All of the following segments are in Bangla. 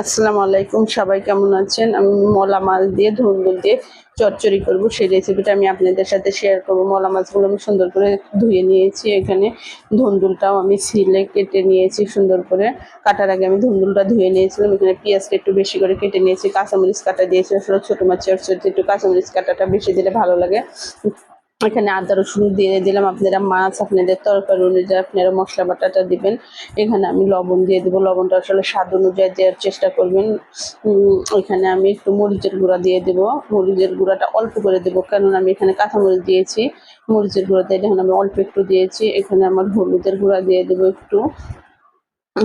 আসসালামু আলাইকুম, সবাই কেমন আছেন? আমি মলা মাছ দিয়ে ধুন্দুল দিয়ে চচ্চড়ি করব। সেই রেসিপিটা আমি আপনাদের সাথে শেয়ার করব। মলা মাছগুলো আমি সুন্দর করে ধুয়ে নিয়েছি এখানে। ধুন্দুলটাও আমি সিলে কেটে নিয়েছি সুন্দর করে। কাটার আগে আমি ধুন্দুলটা ধুয়ে নিয়েছিলাম। এখানে পেঁয়াজটা একটু বেশি করে কেটে নিয়েছি। কাঁচামরিচ কাটা দিয়েছি। আসলে ছোটো মাছের চচ্চড়ি একটু কাঁচামরিচ কাটাটা বেশি দিলে ভালো লাগে। এখানে আদা, রসুন দিয়ে দিলাম। আপনারা মাছ, আপনাদের তরকারি অনুযায়ী আপনারা মশলা বাটাটা দিবেন। এখানে আমি লবণ দিয়ে দেবো। লবণটা আসলে স্বাদ অনুযায়ী দেওয়ার চেষ্টা করবেন। এখানে আমি একটু মরিচের গুঁড়া দিয়ে দেবো। মরিচের গুঁড়াটা অল্প করে দেবো কেননা আমি এখানে কাঁচামরিচ দিয়েছি। মরিচের গুঁড়া দিয়ে এখন আমি অল্প একটু দিয়েছি। এখানে আমার হলুদের গুঁড়া দিয়ে দেবো একটু।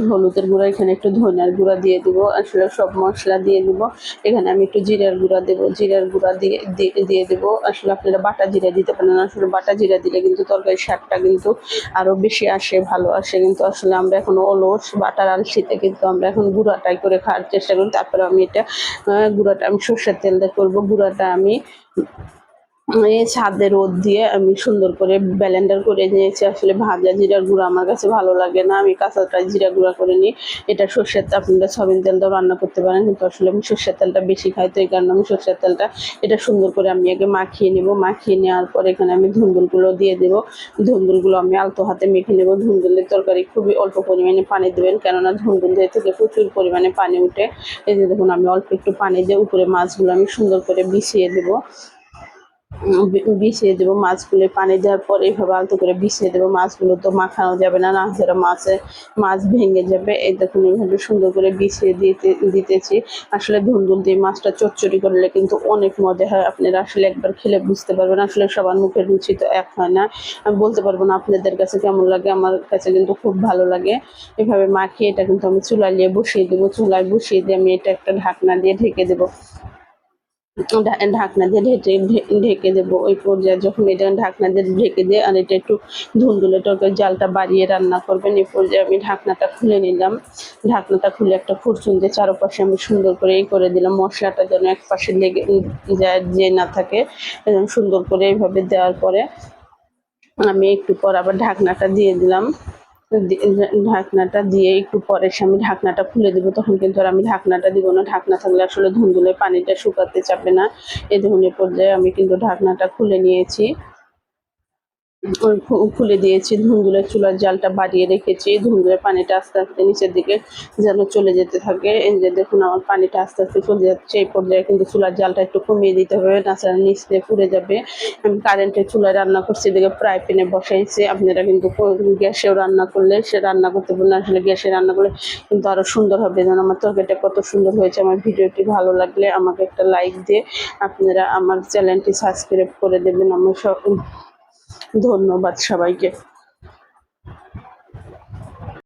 হলুদের গুঁড়া, এখানে একটু ধনিয়ার গুঁড়া দিয়ে দিব, আসলে সব মশলা দিয়ে দিব। এখানে আমি একটু জিরার গুঁড়া দেবো, জিরার গুঁড়া দিয়ে দিয়ে- দেবো। আসলে আপনারা বাটা জিরা দিতে পারেন আসলে বাটা জিরা দিলে কিন্তু তরকারির স্বাদটা কিন্তু আরও বেশি আসে, ভালো আসে। কিন্তু আসলে আমরা এখন অলস, বাটার আলসিতে কিন্তু আমরা এখন গুঁড়াটাই করে খাওয়ার চেষ্টা করি। তারপরে আমি এটা গুঁড়াটা আমি সর্ষের তেল দিয়ে করব। গুঁড়াটা আমি ছাদে রোদ দিয়ে আমি সুন্দর করে ব্লেন্ডার করে নিয়েছি। আসলে ভাজা জিরার গুঁড়া আমার কাছে ভালো লাগে না। আমি কাঁচাটা জিরা গুঁড়া করে নিই। এটা সর্ষের আপনারা সয়াবিন তেল দিয়েও রান্না করতে পারেন। কিন্তু আসলে আমি সর্ষের তেলটা বেশি খাই, তো এই কারণে আমি সর্ষের তেলটা এটা সুন্দর করে আমি আগে মাখিয়ে নেব। মাখিয়ে নেওয়ার পর এখানে আমি ধুন্দুলগুলো দিয়ে দেবো। ধুন্দুলগুলো আমি আলতো হাতে মেখে নেব। ধুন্দুলের তরকারি খুবই অল্প পরিমাণে পানি দেবেন। কেননা ধুন্দুল দিয়ে থেকে প্রচুর পরিমাণে পানি উঠে। এই যে দেখুন, আমি অল্প একটু পানি দিয়ে উপরে মাছগুলো আমি সুন্দর করে বিছিয়ে দেবো। বিছিয়ে দেবো মাছগুলো পানি দেওয়ার পর এইভাবে আলতো করে বিছিয়ে দেবো মাছগুলো তো মাখানো যাবে না না যেটা মাছে মাছ ভেঙে যাবে। এই দেখুন, এইভাবে সুন্দর করে বিছিয়ে দিতে দিতেছি। আসলে ধুন্দুল দিয়ে মাছটা চচ্চড়ি করলে কিন্তু অনেক মজা হয়। আপনারা আসলে একবার খেলে বুঝতে পারবেন। আসলে সবার মুখের রুচি তো এক হয় না। আমি বলতে পারব না আপনাদের কাছে কেমন লাগে। আমার কাছে কিন্তু খুব ভালো লাগে। এভাবে মাখিয়ে এটা কিন্তু আমি চুলায় নিয়ে বসিয়ে দেবো। চুলায় বসিয়ে দিয়ে আমি এটা একটা ঢাকনা দিয়ে ঢেকে দেবো। ঢাকনা দিয়ে ঢেকে, ঢে- ঢেকে দেবো। ওই পর্যায়ে যখন এটা ঢাকনা দিয়ে ঢেকে দিয়ে আর এটা একটু ধুন্দুলে টকের জালটা বাড়িয়ে রান্না করবেন, এই পর্যায়ে আমি ঢাকনাটা খুলে নিলাম। ঢাকনাটা খুলে একটা ফুরচুন দিয়ে চারপাশে আমি সুন্দর করে এই করে দিলাম। মশলাটা যেন এক পাশে লেগে যায়, যে না থাকে সুন্দর করে এইভাবে দেওয়ার পরে আমি একটু পর আবার ঢাকনাটা দিয়ে দিলাম। ঢাকনাটা দিয়ে একটু পরে আমি ঢাকনাটা খুলে দেবো, তখন কিন্তু আর আমি ঢাকনাটা দিব না। ঢাকনা থাকলে আসলে ধুন্দুলের পানিটা শুকাতে চাপে না। এ ধরনের পর্যায়ে আমি কিন্তু ঢাকনাটা খুলে নিয়েছি। খুলে দিয়েছি ধুন্দুলের চুলার জালটা বাড়িয়ে রেখেছি ধুন্দুলের পানিটা আস্তে আস্তে নিচের দিকে যেন চলে যেতে থাকে। এই যে দেখুন আমার পানিটা আস্তে আস্তে চলে যাচ্ছে, এই পর্যায়ে কিন্তু চুলার জালটা একটু কমিয়ে দিতে হবে নাচারা নিচ দিয়ে পুড়ে যাবে। আমি কারেন্টের চুলায় রান্না করছি, এদিকে ফ্রাই প্যানে বসাইছি আপনারা কিন্তু গ্যাসেও রান্না করলে সে রান্না করতে পারেন আসলে গ্যাসে রান্না করলে কিন্তু আরও সুন্দর হবে। যেন আমার তরকারিটা কত সুন্দর হয়েছে, আমার ভিডিওটি ভালো লাগলে আমাকে একটা লাইক দিয়ে আপনারা আমার চ্যানেলটি সাবস্ক্রাইব করে দেবেন। আমার সব ধন্যবাদ সবাইকে।